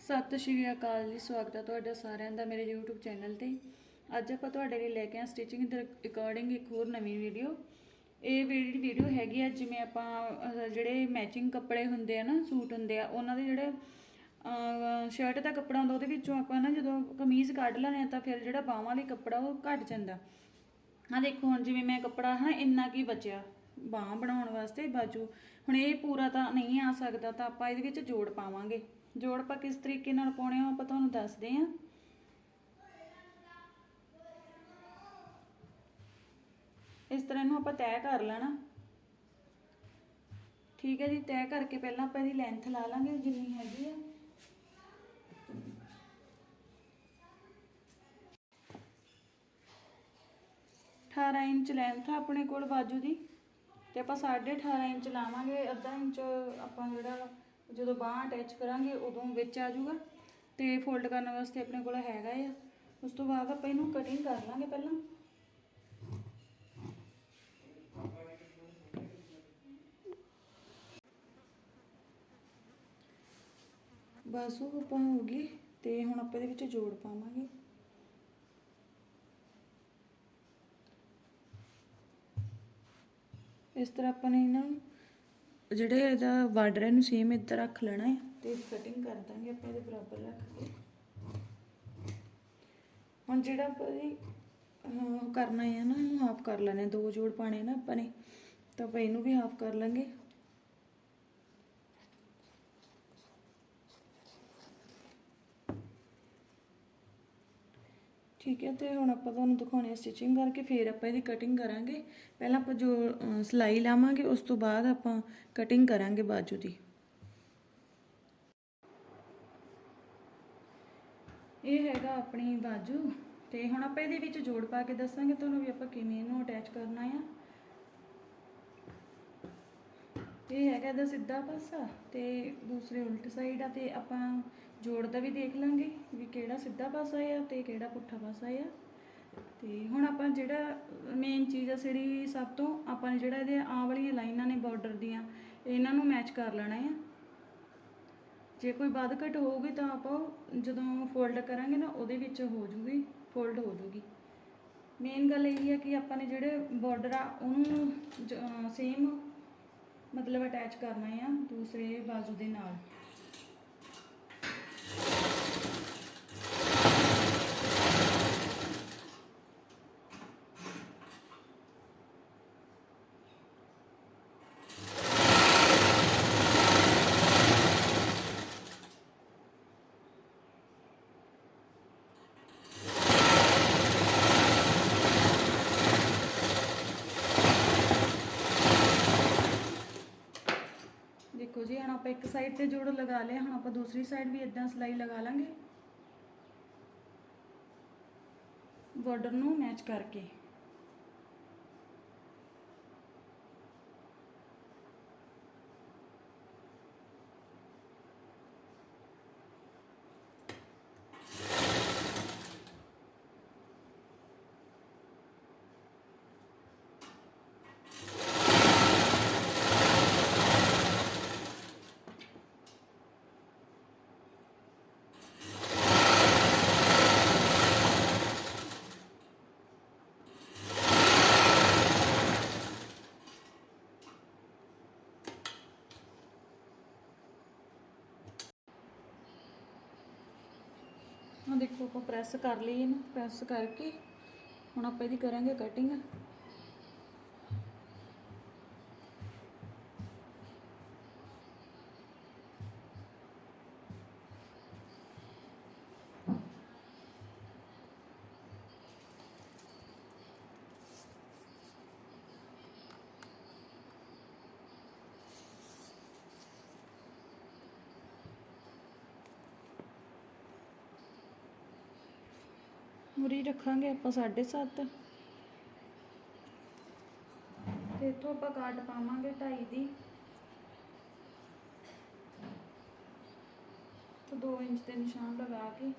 ਸਤਿ ਸ਼੍ਰੀ ਅਕਾਲ ਜੀ, ਸਵਾਗਤ ਹੈ ਤੁਹਾਡਾ ਸਾਰਿਆਂ ਦਾ ਮੇਰੇ YouTube ਚੈਨਲ ਤੇ। ਅੱਜ ਆਪਾਂ ਤੁਹਾਡੇ ਲਈ ਲੈ ਕੇ ਆ ਸਟਿਚਿੰਗ ਦੇ ਅਕੋਰਡਿੰਗ ਇੱਕ ਹੋਰ ਨਵੀਂ ਵੀਡੀਓ ਇਹ ਜਿਹੜੀ ਵੀਡੀਓ ਹੈਗੀ ਆ, ਜਿਵੇਂ ਆਪਾਂ ਜਿਹੜੇ ਮੈਚਿੰਗ ਕੱਪੜੇ ਹੁੰਦੇ ਆ ਨਾ, ਸੂਟ ਹੁੰਦੇ ਆ, ਉਹਨਾਂ ਦੇ ਜਿਹੜੇ ਸ਼ਰਟ ਦਾ ਕੱਪੜਾ ਹੁੰਦਾ, ਉਹਦੇ ਵਿੱਚੋਂ ਆਪਾਂ ਨਾ ਜਦੋਂ ਕਮੀਜ਼ ਕੱਢ ਲੈਂਦੇ ਆ, ਤਾਂ ਫਿਰ ਜਿਹੜਾ ਬਾਹਾਂ ਲਈ ਕੱਪੜਾ ਉਹ ਘਟ ਜਾਂਦਾ। ਆ ਦੇਖੋ ਹੁਣ ਜਿਵੇਂ ਮੈਂ ਕੱਪੜਾ ਹੈ ਇੰਨਾ ਕੀ ਬਚਿਆ। ਬਾਹ ਬਣਾਉਣ ਵਾਸਤੇ ਬਾਜੂ। ਹੁਣ ਇਹ ਪੂਰਾ ਤਾਂ ਨਹੀਂ ਆ ਸਕਦਾ, ਤਾਂ ਆਪਾਂ ਇਹਦੇ ਵਿੱਚ ਜੋੜ ਪਾਵਾਂਗੇ। ਜੋੜ ਆਪਾਂ ਕਿਸ ਤਰੀਕੇ ਨਾਲ ਪਾਉਣੇ ਆ ਆਪਾਂ ਤੁਹਾਨੂੰ ਦੱਸਦੇ ਹਾਂ ਇਸ ਤਰ੍ਹਾਂ ਇਹਨੂੰ ਆਪਾਂ ਤੈਅ ਕਰ ਲੈਣਾ। ਠੀਕ ਹੈ ਜੀ, ਤੈਅ ਕਰਕੇ ਪਹਿਲਾਂ ਆਪਾਂ ਇਹਦੀ ਲੈਂਥ ਲਾ ਲਾਂਗੇ, ਜਿੰਨੀ ਹੈਗੀ ਆ। ਅਠਾਰਾਂ ਇੰਚ ਲੈਂਥ ਆ ਆਪਣੇ ਕੋਲ ਬਾਜੂ ਦੀ। ਤੇ ਆਪਾਂ 18.5 ਇੰਚ ਲਾਵਾਂਗੇ, ਅੱਧਾ ਇੰਚ ਆਪਾਂ ਜਿਹੜਾ ਜਦੋਂ ਬਾਹ ਅਟੈਚ ਕਰਾਂਗੇ, ਉਦੋਂ ਵਿੱਚ ਆ ਜਾਊਗਾ ਤੇ ਫੋਲਡ ਕਰਨ ਵਾਸਤੇ ਆਪਣੇ ਕੋਲ ਹੈਗਾ ਆ। ਉਸ ਤੋਂ ਬਾਅਦ ਆਪਾਂ ਇਹਨੂੰ ਕਟਿੰਗ ਕਰ ਲਾਂਗੇ ਪਹਿਲਾਂ। ਬਸ ਉਹ ਆਪਾਂ ਹੋ ਗਈ ਤੇ ਹੁਣ ਆਪਾਂ ਇਹਦੇ ਵਿੱਚ ਜੋੜ ਪਾਵਾਂਗੇ। ਇਸ ਤਰ੍ਹਾਂ ਆਪਾਂ ਨੇ ਇਹਨਾਂ ਨੂੰ ਜਿਹੜੇ ਇਹਦਾ ਬਾਰਡਰ ਇਹਨੂੰ ਸੇਮ ਇੱਧਰ ਰੱਖ ਲੈਣਾ ਹੈ ਤੇ ਕਟਿੰਗ ਕਰ ਦਾਂਗੇ ਆਪਾਂ ਇਹਦੇ ਬਰਾਬਰ ਰੱਖ ਕੇ। ਹੁਣ ਜਿਹੜਾ ਆਪਾਂ ਇਹ ਕਰਨਾ ਹੈ ਨਾ, ਇਹਨੂੰ ਹਾਫ ਕਰ ਲੈਣੇ ਦੋ ਜੋੜ ਪਾਣੇ ਨਾ ਆਪਾਂ ਨੇ, ਤਾਂ ਆਪਾਂ ਇਹਨੂੰ ਵੀ ਹਾਫ ਕਰ ਲਾਂਗੇ। ਠੀਕ ਹੈ ਤੇ ਹੁਣ ਆਪਾਂ ਤੁਹਾਨੂੰ ਦਿਖਾਉਣੇ ਆ ਸਟਿਚਿੰਗ ਕਰਕੇ ਫਿਰ ਆਪਾਂ ਇਹਦੀ ਕਟਿੰਗ ਕਰਾਂਗੇ। ਪਹਿਲਾਂ ਆਪਾਂ ਜੋ ਅਹ, ਸਿਲਾਈ ਲਾਵਾਂਗੇ ਉਸ ਤੋਂ ਬਾਅਦ ਆਪਾਂ ਕਟਿੰਗ ਕਰਾਂਗੇ ਬਾਜੂ ਦੀ। ਇਹ ਹੈਗਾ ਆਪਣੀ ਬਾਜੂ ਤੇ ਹੁਣ ਆਪਾਂ ਇਹਦੇ ਵਿੱਚ ਜੋੜ ਪਾ ਕੇ ਦੱਸਾਂਗੇ ਤੁਹਾਨੂੰ ਵੀ ਆਪਾਂ ਕਿਵੇਂ ਇਹਨੂੰ ਅਟੈਚ ਕਰਨਾ ਆ। ਇਹ ਹੈਗਾ ਇਹਦਾ ਸਿੱਧਾ ਪਾਸਾ ਤੇ ਦੂਸਰੇ ਉਲਟ ਸਾਈਡ ਆ ਤੇ ਆਪਾਂ ਜੋੜ ਦਾ ਵੀ ਦੇਖ ਲਾਂਗੇ ਵੀ ਕਿਹੜਾ ਸਿੱਧਾ ਪਾਸਾ ਆ ਤੇ ਕਿਹੜਾ ਪੁੱਠਾ ਪਾਸਾ ਆ। ਤੇ ਹੁਣ ਆਪਾਂ ਜਿਹੜਾ ਮੇਨ ਚੀਜ਼ ਆ ਸਿਰੀ ਸਭ ਤੋਂ, ਆਪਾਂ ਨੇ ਜਿਹੜਾ ਇਹਦੇ ਆਹ ਵਾਲੀਆਂ ਲਾਈਨਾਂ ਨੇ ਬਾਰਡਰ ਦੀਆਂ, ਇਹਨਾਂ ਨੂੰ ਮੈਚ ਕਰ ਲੈਣਾ ਆ। ਜੇ ਕੋਈ ਵੱਧ ਘਟ ਹੋਊਗੀ ਤਾਂ ਆਪਾਂ ਉਹ ਜਦੋਂ ਫੋਲਡ ਕਰਾਂਗੇ ਨਾ ਉਹਦੇ ਵਿੱਚ ਹੋ ਜੂਗੀ ਫੋਲਡ ਹੋ ਜੂਗੀ। ਮੇਨ ਗੱਲ ਇਹ ਹੈ ਕਿ ਆਪਾਂ ਨੇ ਜਿਹੜੇ ਬਾਰਡਰ ਆ ਉਹਨੂੰ ਸੇਮ ਮਤਲਬ ਅਟੈਚ ਕਰਨਾ ਆ ਦੂਸਰੇ ਬਾਜ਼ੂ ਦੇ ਨਾਲ ਦੇਖੋ ਜੀ ਹੁਣ ਆਪਾਂ ਇੱਕ ਸਾਈਡ ਤੇ ਜੋੜ ਲਗਾ ਲਿਆ, ਹੁਣ ਆਪਾਂ ਦੂਸਰੀ ਸਾਈਡ ਵੀ ਇਦਾਂ ਸਿਲਾਈ ਲਗਾ ਲਾਂਗੇ। ਬਾਰਡਰ ਨੂੰ ਮੈਚ ਕਰਕੇ। ਦੇਖੋ ਆਪਾਂ ਪ੍ਰੈਸ ਕਰ ਲਈ ਇਹਨੂੰ ਪ੍ਰੈਸ ਕਰਕੇ ਹੁਣ ਆਪਾਂ ਇਹਦੀ ਕਰਾਂਗੇ ਕਟਿੰਗ ਮੁਰੀ ਰੱਖਾਂਗੇ ਆਪਾਂ 7.5 ਤੇ ਇੱਥੋਂ ਆਪਾਂ ਕਾਟ ਪਾਵਾਂਗੇ 2.5 ਦੀ। ਤੇ 2 ਇੰਚ ਦੇ ਨਿਸ਼ਾਨ ਲਗਾ ਕੇ।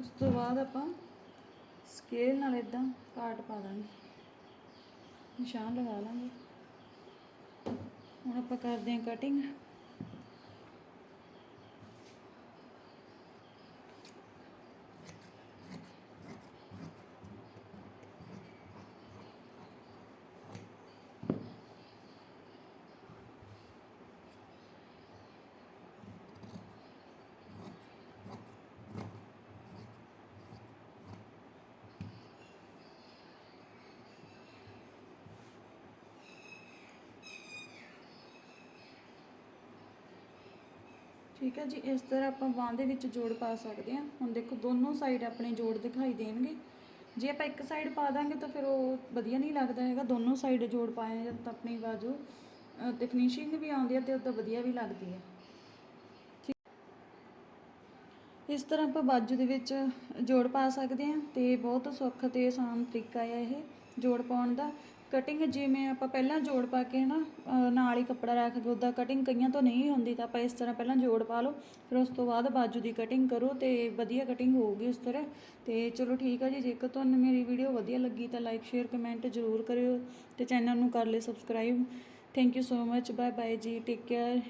ਉਸ ਤੋਂ ਬਾਅਦ ਆਪਾਂ ਸਕੇਲ ਨਾਲ ਇਦਾਂ ਕਾਟ ਪਾ ਦਾਂਗੇ। ਨਿਸ਼ਾਨ ਲਗਾ ਲਾਂਗੇ। ਹੁਣ ਆਪਾਂ ਕਰਦੇ ਹਾਂ ਕਟਿੰਗ ਠੀਕ ਹੈ ਜੀ, ਇਸ ਤਰ੍ਹਾਂ ਆਪਾਂ ਬਾਂਹ ਦੇ ਵਿੱਚ ਜੋੜ ਪਾ ਸਕਦੇ ਹਾਂ। ਹੁਣ ਦੇਖੋ, ਦੋਨੋਂ ਸਾਈਡ ਆਪਣੇ ਜੋੜ ਦਿਖਾਈ ਦੇਣਗੇ। ਜੇ ਆਪਾਂ ਇੱਕ ਸਾਈਡ ਪਾ ਦਾਂਗੇ ਤਾਂ ਫਿਰ ਉਹ ਵਧੀਆ ਨਹੀਂ ਲੱਗਦਾ ਹੈਗਾ। ਦੋਨੋਂ ਸਾਈਡ ਜੋੜ ਪਾਏ ਤਾਂ ਆਪਣੀ ਬਾਜੂ, ਅਹ, ਤੇ ਫਿਨਿਸ਼ਿੰਗ ਵੀ ਆਉਂਦੀ ਹੈ ਤੇ ਤਾਂ ਵਧੀਆ ਵੀ ਲੱਗਦੀ ਹੈ। ਇਸ ਤਰ੍ਹਾਂ ਆਪਾਂ ਬਾਜੂ ਦੇ ਵਿੱਚ ਜੋੜ ਪਾ ਸਕਦੇ ਹਾਂ ਤੇ ਬਹੁਤ ਸੌਖਾ ਤੇ ਆਸਾਨ ਤਰੀਕਾ ਹੈ ਇਹ ਜੋੜ ਪਾਉਣ ਦਾ। ਕਟਿੰਗ ਜਿਵੇਂ ਆਪਾਂ ਪਹਿਲਾਂ ਜੋੜ ਪਾ ਕੇ ਨਾ ਨਾਲ ਹੀ ਕੱਪੜਾ ਰੱਖ ਕੇ ਉਹਦਾ ਕਟਿੰਗ ਕਈਆਂ ਤੋਂ ਨਹੀਂ ਹੁੰਦੀ ਤਾਂ ਆਪਾਂ ਇਸ ਤਰ੍ਹਾਂ ਪਹਿਲਾਂ ਜੋੜ ਪਾ ਲਓ, ਫਿਰ ਉਸ ਤੋਂ ਬਾਅਦ ਬਾਜੂ ਦੀ ਕਟਿੰਗ ਕਰੋ ਤੇ ਵਧੀਆ ਕਟਿੰਗ ਹੋਊਗੀ ਉਸ ਤਰ੍ਹਾਂ। ਤੇ ਚਲੋ ਠੀਕ ਆ ਜੀ ਜੇਕਰ ਤੁਹਾਨੂੰ ਮੇਰੀ ਵੀਡੀਓ ਵਧੀਆ ਲੱਗੀ ਤਾਂ ਲਾਈਕ ਸ਼ੇਅਰ ਕਮੈਂਟ ਜ਼ਰੂਰ ਕਰਿਓ ਤੇ ਚੈਨਲ ਨੂੰ ਕਰ ਲਿਓ subscribe thank you so much bye bye ਜੀ ਟੇਕ ਕੇਅਰ